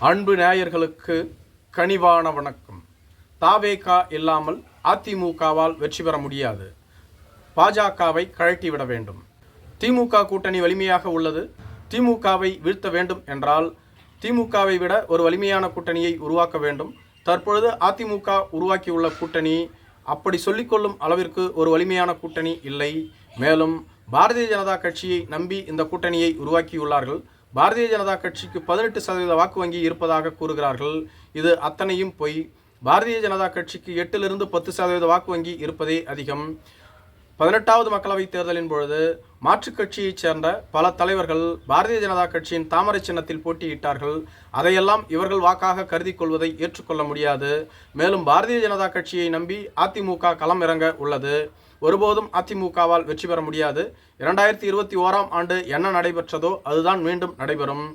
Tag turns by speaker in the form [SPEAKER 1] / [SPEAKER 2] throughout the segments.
[SPEAKER 1] அன்பு நேயர்களுக்கு கனிவான வணக்கம். தாவேகா இல்லாமல் அதிமுகவால் வெற்றி பெற முடியாது. பாஜகவை கழட்டிவிட வேண்டும். திமுக கூட்டணி வலிமையாக உள்ளது. திமுகவை வீழ்த்த வேண்டும் என்றால் திமுகவை விட ஒரு வலிமையான கூட்டணியை உருவாக்க வேண்டும். தற்பொழுது அதிமுக உருவாக்கியுள்ள கூட்டணி அப்படி சொல்லிக்கொள்ளும் அளவிற்கு ஒரு வலிமையான கூட்டணி இல்லை. மேலும் பாரதிய ஜனதா கட்சியை நம்பி இந்த கூட்டணியை உருவாக்கியுள்ளார்கள். பாரதிய ஜனதா கட்சிக்கு பதினெட்டு சதவீத வாக்கு வங்கி இருப்பதாக கூறுகிறார்கள். இது அத்தனையும் பொய். பாரதிய ஜனதா கட்சிக்கு எட்டிலிருந்து பத்து சதவீத வாக்கு வங்கி இருப்பதே அதிகம். பதினெட்டாவது மக்களவைத் தேர்தலின் பொழுது மாற்றுக் கட்சியைச் சேர்ந்த பல தலைவர்கள் பாரதிய ஜனதா கட்சியின் தாமரை சின்னத்தில் போட்டியிட்டார்கள். அதையெல்லாம் இவர்கள் வாக்காக கருதி கொள்வதை ஏற்றுக்கொள்ள முடியாது. மேலும் பாரதிய ஜனதா கட்சியை நம்பி அதிமுக களம் இறங்க உள்ளது. ஒருபோதும் அதிமுகவால் வெற்றி பெற முடியாது. இரண்டாயிரத்தி இருபத்தி ஓராம் ஆண்டு என்ன நடைபெற்றதோ அதுதான் மீண்டும் நடைபெறும்.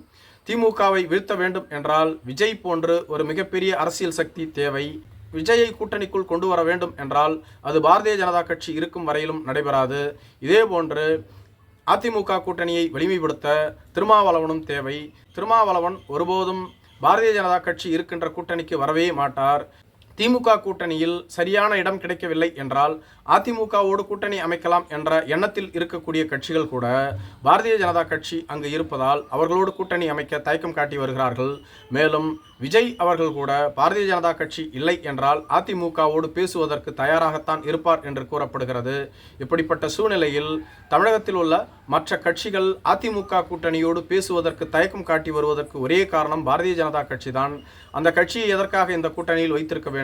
[SPEAKER 1] திமுகவை வீழ்த்த வேண்டும் என்றால் விஜய் போன்று ஒரு மிகப்பெரிய அரசியல் சக்தி தேவை. விஜயை கூட்டணிக்குள் கொண்டு வர வேண்டும் என்றால் அது பாரதிய ஜனதா கட்சி இருக்கும் வரையிலும் நடைபெறாது. இதேபோன்று அதிமுக கூட்டணியை வலிமைப்படுத்த திருமாவளவனும் தேவை. திருமாவளவன் ஒருபோதும் பாரதிய ஜனதா கட்சி இருக்கின்ற கூட்டணிக்கு வரவே மாட்டார். திமுக கூட்டணியில் சரியான இடம் கிடைக்கவில்லை என்றால் அதிமுகவோடு கூட்டணி அமைக்கலாம் என்ற எண்ணத்தில் இருக்கக்கூடிய கட்சிகள் கூட பாரதிய ஜனதா கட்சி அங்கு இருப்பதால் அவர்களோடு கூட்டணி அமைக்க தயக்கம் காட்டி வருகிறார்கள். மேலும் விஜய் அவர்கள் கூட பாரதிய ஜனதா கட்சி இல்லை என்றால் அதிமுகவோடு பேசுவதற்கு தயாராகத்தான் இருப்பார் என்று கூறப்படுகிறது. இப்படிப்பட்ட சூழ்நிலையில் தமிழகத்தில் உள்ள மற்ற கட்சிகள் அதிமுக கூட்டணியோடு பேசுவதற்கு தயக்கம் காட்டி வருவதற்கு ஒரே காரணம் பாரதிய ஜனதா கட்சி தான் அந்த கட்சியை எதற்காக இந்த கூட்டணியில் வைத்திருக்க வேண்டும்?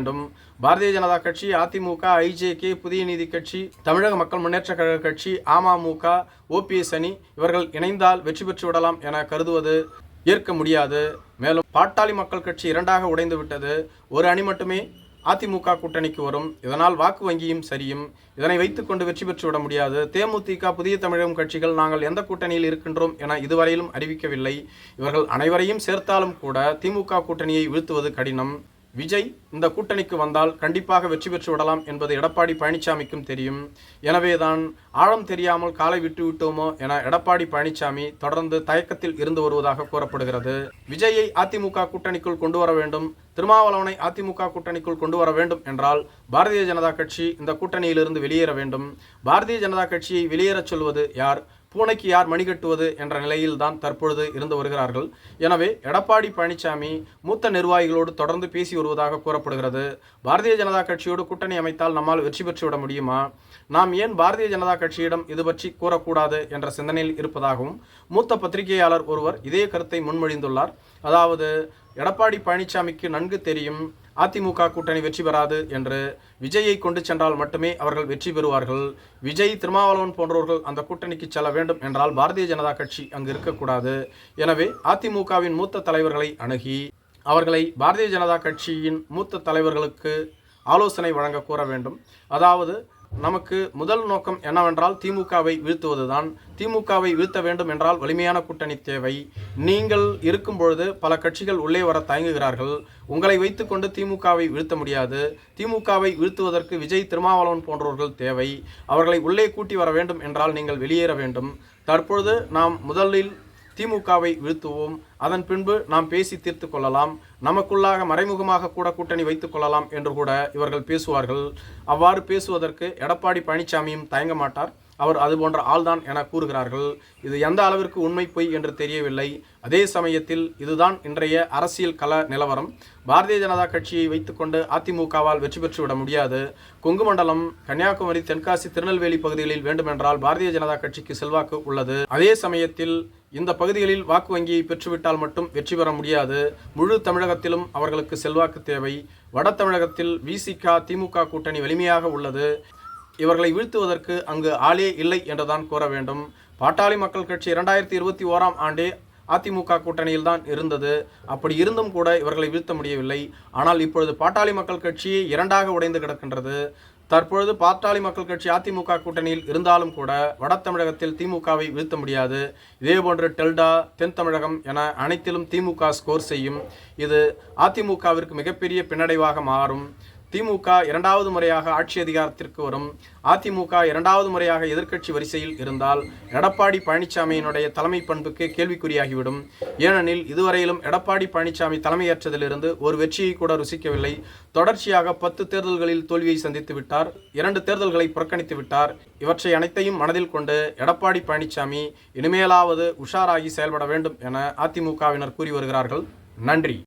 [SPEAKER 1] பாரதிய ஜனதா கட்சி அதிமுக ஐஜேகே புதிய நீதி கட்சி தமிழக மக்கள் முன்னேற்ற கழக கட்சி அமமுக ஓபிஎஸ் அணி இவர்கள் இணைந்தால் வெற்றி பெற்று விடலாம் என கருதுவது ஏற்க முடியாது. மேலும் பாட்டாளி மக்கள் கட்சி இரண்டாக உடைந்து விட்டது. ஒரு அணி மட்டுமே அதிமுக கூட்டணிக்கு வரும். இதனால் வாக்கு வங்கியும் சரியும். இதனை வைத்துக்கொண்டு வெற்றி பெற்று விட முடியாது. தேமுதிக புதிய தமிழகம் கட்சிகள் நாங்கள் எந்த கூட்டணியில் இருக்கின்றோம் என இதுவரையிலும் அறிவிக்கவில்லை. இவர்கள் அனைவரையும் சேர்த்தாலும் கூட திமுக கூட்டணியை வீழ்த்துவது கடினம். விஜய் இந்த கூட்டணிக்கு வந்தால் கண்டிப்பாக வெற்றி பெற்று விடலாம் என்பது எடப்பாடி பழனிசாமிக்கும் தெரியும். எனவேதான் ஆழம் தெரியாமல் காலை விட்டு விட்டோமோ என எடப்பாடி பழனிசாமி தொடர்ந்து தயக்கத்தில் இருந்து வருவதாக கூறப்படுகிறது. விஜயை அதிமுக கூட்டணிக்குள் கொண்டு வர வேண்டும் திருமாவளவனை அதிமுக கூட்டணிக்குள் கொண்டு வர வேண்டும் என்றால் பாரதிய ஜனதா கட்சி இந்த கூட்டணியிலிருந்து வெளியேற வேண்டும். பாரதிய ஜனதா கட்சியை வெளியேறச் சொல்வது யார்? பூனைக்கு யார் மணி கட்டுவது என்ற நிலையில்தான் தற்பொழுது இருந்து வருகிறார்கள். எனவே எடப்பாடி பழனிசாமி மூத்த நிர்வாகிகளோடு தொடர்ந்து பேசி வருவதாக கூறப்படுகிறது. பாரதிய ஜனதா கட்சியோடு கூட்டணி அமைத்தால் நம்மால் வெற்றி பெற்றுவிட முடியுமா? நாம் ஏன் பாரதிய ஜனதா கட்சியிடம் இது பற்றி கூறக்கூடாது என்ற சிந்தனையில் இருப்பதாகவும் மூத்த பத்திரிகையாளர் ஒருவர் இதே கருத்தை முன்மொழிந்துள்ளார். அதாவது எடப்பாடி பழனிசாமிக்கு நன்கு தெரியும் அதிமுக கூட்டணி வெற்றி பெறாது என்று விஜயை கொண்டு சென்றால் மட்டுமே அவர்கள் வெற்றி பெறுவார்கள். விஜய் திருமாவளவன் போன்றவர்கள் அந்த கூட்டணிக்கு செல்ல வேண்டும் என்றால் பாரதிய ஜனதா கட்சி அங்கு இருக்கக்கூடாது. எனவே அதிமுகவின் மூத்த தலைவர்களை அணுகி அவர்களை பாரதிய ஜனதா கட்சியின் மூத்த தலைவர்களுக்கு ஆலோசனை வழங்க கூற வேண்டும். அதாவது நமக்கு முதல் நோக்கம் என்னவென்றால் திமுகவை வீழ்த்துவதுதான். திமுகவை வீழ்த்த வேண்டும் என்றால் வலிமையான கூட்டணி தேவை. நீங்கள் இருக்கும் பொழுது பல கட்சிகள் உள்ளே வர தயங்குகிறார்கள். உங்களை வைத்துக்கொண்டு திமுகவை வீழ்த்த முடியாது. திமுகவை வீழ்த்துவதற்கு விஜய் திருமாவளவன் போன்றவர்கள் தேவை. அவர்களை உள்ளே கூட்டி வர வேண்டும் என்றால் நீங்கள் வெளியேற வேண்டும். தற்பொழுது நாம் முதலில் திமுகவை வீழ்த்துவோம். அதன் பின்பு நாம் பேசி தீர்த்து கொள்ளலாம். நமக்குள்ளாக மறைமுகமாக கூட கூட்டணி வைத்துக் கொள்ளலாம் என்று கூட இவர்கள் பேசுவார்கள். அவ்வாறு பேசுவதற்கு எடப்பாடி பழனிசாமியும் தயங்க மாட்டார். அவர் அது போன்ற ஆள்தான் என கூறுகிறார்கள். இது எந்த அளவிற்கு உண்மை பொய் என்று தெரியவில்லை. அதே சமயத்தில் இதுதான் இன்றைய அரசியல் கள நிலவரம். பாரதிய ஜனதா கட்சியை வைத்துக்கொண்டு அதிமுகவால் வெற்றி பெற்றுவிட முடியாது. கொங்கு மண்டலம் கன்னியாகுமரி தென்காசி திருநெல்வேலி பகுதிகளில் வேண்டுமென்றால் பாரதிய ஜனதா கட்சிக்கு செல்வாக்கு உள்ளது. அதே சமயத்தில் இந்த பகுதிகளில் வாக்கு வங்கியை பெற்றுவிட்டால் மட்டும் வெற்றி பெற முடியாது. முழு தமிழகத்திலும் அவர்களுக்கு செல்வாக்கு தேவை. வட தமிழகத்தில் விசிக திமுக கூட்டணி வலிமையாக உள்ளது. இவர்களை வீழ்த்துவதற்கு அங்கு ஆளே இல்லை என்றுதான் கூற வேண்டும். பாட்டாளி மக்கள் கட்சி இரண்டாயிரத்தி இருபத்தி ஓராம் ஆண்டே அதிமுக கூட்டணியில் தான் இருந்தது. அப்படி இருந்தும் கூட இவர்களை வீழ்த்த முடியவில்லை. ஆனால் இப்பொழுது பாட்டாளி மக்கள் கட்சி இரண்டாக உடைந்து கிடக்கின்றது. தற்பொழுது பாட்டாளி மக்கள் கட்சி அதிமுக கூட்டணியில் இருந்தாலும் கூட வட தமிழகத்தில் திமுகவை வீழ்த்த முடியாது. இதேபோன்று டெல்டா தென் தமிழகம் என அனைத்திலும் திமுக ஸ்கோர் செய்யும். இது அதிமுகவிற்கு மிகப்பெரிய பின்னடைவாக மாறும். திமுக இரண்டாவது முறையாக ஆட்சி அதிகாரத்திற்கு வரும். அதிமுக இரண்டாவது முறையாக எதிர்க்கட்சி வரிசையில் இருந்தால் எடப்பாடி பழனிசாமியினுடைய தலைமை பண்புக்கு கேள்விக்குறியாகிவிடும். ஏனெனில் இதுவரையிலும் எடப்பாடி பழனிசாமி தலைமையேற்றதிலிருந்து ஒரு வெற்றியை கூட ருசிக்கவில்லை. தொடர்ச்சியாக பத்து தேர்தல்களில் தோல்வியை சந்தித்து விட்டார். இரண்டு தேர்தல்களை புறக்கணித்து விட்டார். இவற்றை அனைத்தையும் மனதில் கொண்டு எடப்பாடி பழனிசாமி இனிமேலாவது உஷாராகி செயல்பட வேண்டும் என அதிமுகவினர் கூறி வருகிறார்கள். நன்றி.